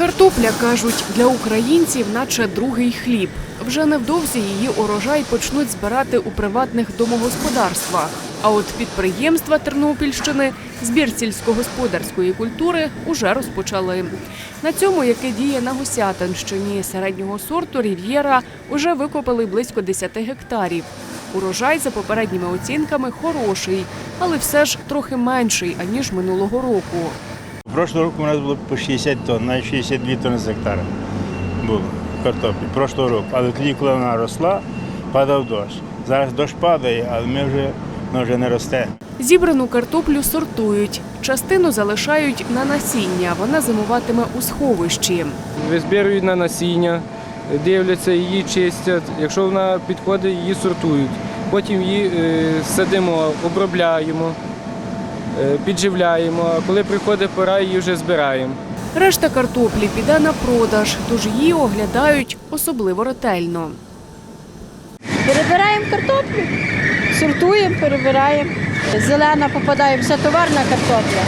Картопля, кажуть, для українців наче другий хліб. Вже невдовзі її урожай почнуть збирати у приватних домогосподарствах. А от підприємства Тернопільщини збір сільськогосподарської культури уже розпочали. На цьому, яке діє на Гусятинщині середнього сорту Рів'єра, уже викопали близько 10 гектарів. Урожай за попередніми оцінками хороший, але все ж трохи менший аніж минулого року. Прошлого року у нас було по 60 тонн, навіть 62 тонни з гектара було картоплі. Прошлого року. Але тоді, коли вона росла, падав дощ. Зараз дощ падає, але ми вже, вона вже не росте. Зібрану картоплю сортують. Частину залишають на насіння. Вона зимуватиме у сховищі. визбирують на насіння, дивляться, її чистять. Якщо вона підходить, її сортують. Потім її е, садимо, обробляємо, підживляємо. А коли приходить пора, її вже збираємо. Решта картоплі піде на продаж, тож її оглядають особливо ретельно. Перебираємо картоплю, сортуємо, перебираємо. Зелена попадає, вся товарна картопля.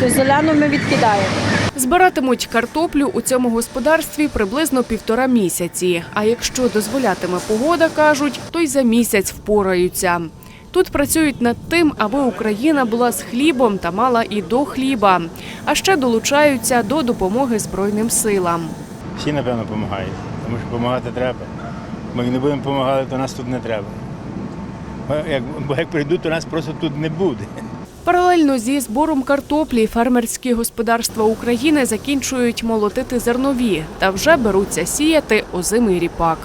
То зелену ми відкидаємо. Збиратимуть картоплю у цьому господарстві приблизно півтора місяці. А якщо дозволятиме погода, кажуть, то й за місяць впораються. Тут працюють над тим, аби Україна була з хлібом та мала і до хліба. А ще долучаються до допомоги Збройним силам. Всі, напевно, допомагають, тому що допомагати треба. Як не будемо допомагати, то нас тут не треба. Як, бо як прийдуть, то нас просто тут не буде. Паралельно зі збором картоплі фермерські господарства України закінчують молотити зернові та вже беруться сіяти озимий ріпак.